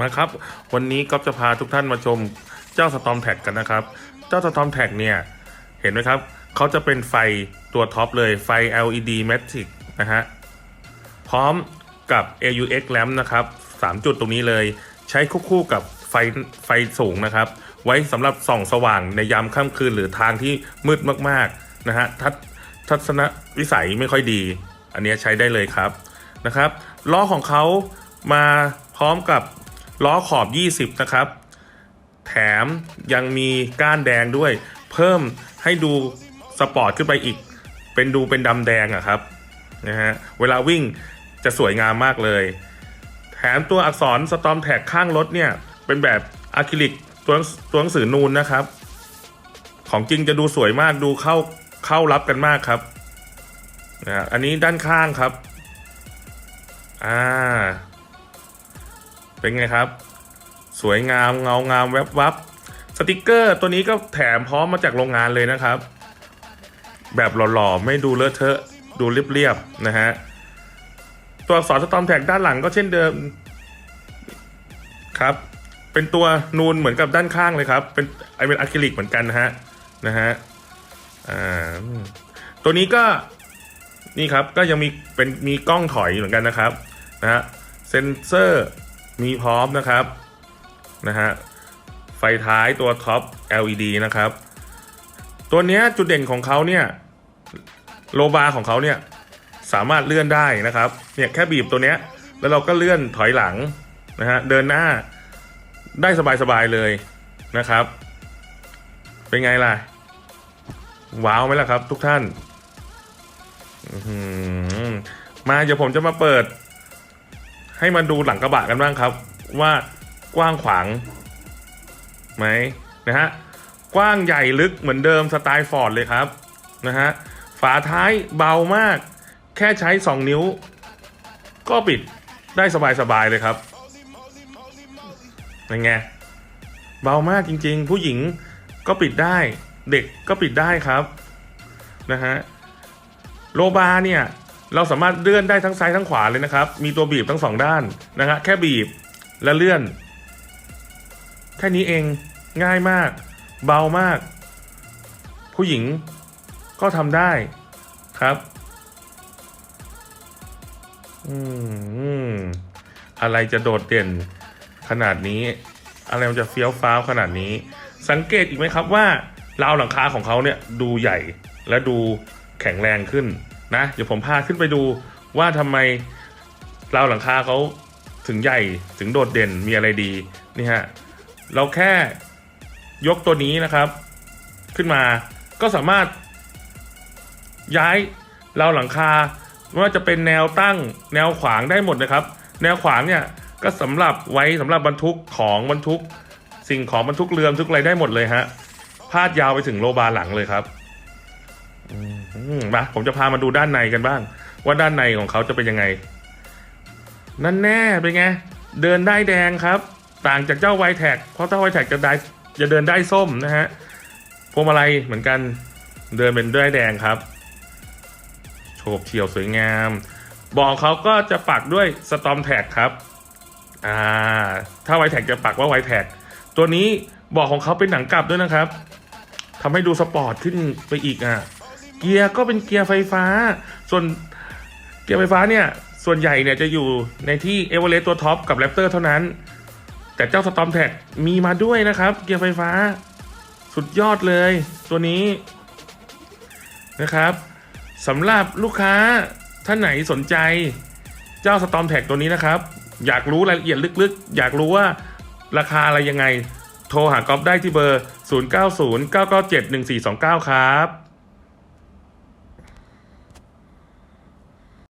มาครับ วันนี้ก๊อฟจะพาทุกท่านมาชมเจ้าสตอมแท็กกันนะครับ เจ้าสตอมแท็กเนี่ยเห็นไหมครับเขาจะเป็นไฟตัวท็อปเลยไฟ LED Matrix นะฮะพร้อมกับ AUX lamp นะครับ 3 จุดตรงนี้เลย ใช้คู่กับไฟไฟสูงนะครับ ไว้สำหรับส่องสว่างในยามค่ำคืนหรือทางที่มืดมากๆนะฮะทัศทัศนวิสัยไม่ค่อยดี อันนี้ใช้ได้เลยครับนะครับล้อของเขามาพร้อมกับ ล้อขอบ 20 นะครับ แถมยังมีก้านแดงด้วย เพิ่มให้ดูสปอร์ตขึ้นไปอีก เป็นดูเป็นดำแดงอะครับนะฮะเวลาวิ่งจะสวยงามมากเลย แถมตัวอักษรสตอมแท็กข้างรถเนี่ย เป็นแบบอะคริลิกตัวตัวหนังสือนูนนะครับ ของจริงจะดูสวยมากดูเข้าเข้ารับกันมากครับนะอันนี้ด้านข้างครับ อ่า เป็นไงครับ สวยงามเงางามแวบวับสติกเกอร์ตัวนี้ก็แถมพร้อมมาจากโรงงานเลยนะครับ แบบหล่อๆ ไม่ดูเลอะเทอะ ดูเรียบๆ นะฮะ ตัวอักษรสตอมแท็กด้านหลังก็เช่นเดิมครับ เป็นตัวนูนเหมือนกับด้านข้างเลยครับ เป็นไอเป็นอะคริลิกเหมือนกันนะฮะ นะฮะ อ่า ตัวนี้ก็นี่ครับก็ยังมีเป็นมีกล้องถอยเหมือนกันนะครับนะฮะเซนเซอร์ มีพร้อมนะครับนะฮะไฟท้ายตัวท็อป LED นะครับ ตัวนี้จุดเด่นของเขาเนี่ยโลบาร์ของเขาเนี่ยสามารถเลื่อนได้นะครับเนี่ยแค่บีบตัวเนี้ยแล้วเราก็เลื่อนถอยหลังนะฮะเดินหน้าได้สบายๆเลยนะครับ เป็นไงล่ะ ว้าวไหมล่ะครับ ทุกท่าน มาเดี๋ยวผมจะมาเปิด ให้มาดูหลังกระบะกันบ้างครับ ว่ากว้างขวางไหมนะฮะกว้างใหญ่ลึกเหมือนเดิมสไตล์ฟอร์ดเลยครับนะฮะฝาท้ายเบามาก แค่ใช้ 2 นิ้ว ก็ปิดได้สบายๆเลยครับเป็นไงเบามากจริง ๆ ผู้หญิงก็ปิดได้เด็กก็ปิดได้ครับนะฮะโลบาร์เนี่ย เราสามารถเลื่อนได้ทั้งซ้ายทั้งขวาเลยนะครับ มีตัวบีบทั้งสองด้านนะฮะแค่บีบและเลื่อน แค่นี้เองง่ายมาก เบามาก ผู้หญิงก็ทำได้ครับอืมอะไรจะโดดเด่นขนาดนี้ อะไรมันจะเฟี้ยวฟ้าวขนาดนี้ สังเกตอีกไหมครับว่าราวหลังคาของเขาเนี่ยดูใหญ่และดูแข็งแรงขึ้น นะเดี๋ยวผมพาขึ้นไปดูว่าทำไมราวหลังคาเขาถึงใหญ่ถึงโดดเด่นมีอะไรดีนี่ฮะเราแค่ยกตัวนี้นะครับ ขึ้นมาก็สามารถย้ายราวหลังคาไม่ว่าจะเป็นแนวตั้งแนวขวางได้หมดนะครับ แนวขวางเนี่ยก็สำหรับไว้สำหรับบรรทุกของบรรทุก สิ่งของบรรทุกเรือบรรทุกอะไรได้หมดเลยฮะพาดยาวไปถึงโลบาหลังเลยครับ มมาผมจะพามาดูด้านในกันบ้าง ว่าด้านในของเขาจะเป็นยังไง นั่นแน่เป็นไง เดินได้แดงครับ ต่างจากเจ้าไวแท็กเพราะเจ้าไวแท็กจะได้จะเดินได้ส้มนะฮะพวงมาลัยเหมือนกันเดินเป็นได้แดงครับ โฉบเฉี่ยวสวยงามบอกเขาก็จะปักด้วยสตอมแท็กครับ อ่า ถ้าไวแท็กจะปักว่าไวแท็กตัวนี้บอกของเขาเป็นหนังกลับด้วยนะครับทำให้ดูสปอร์ตขึ้นไปอีกอะ เกียร์ก็เป็นเกียร์ไฟฟ้า ส่วนเกียร์ไฟฟ้าเนี่ย ส่วนใหญ่เนี่ยจะอยู่ในที่เอเวอเรสต์ตัวท็อปกับแรปเตอร์เท่านั้น แต่เจ้าสตอมแท็กมีมาด้วยนะครับ เกียร์ไฟฟ้า สุดยอดเลย ตัวนี้นะครับสำหรับลูกค้าท่านไหนสนใจเจ้าสตอมแท็กตัวนี้นะครับ อยากรู้รายละเอียดลึกๆ อยากรู้ว่าราคาอะไรยังไง โทรหากอฟได้ที่เบอร์ 0909971429 ครับ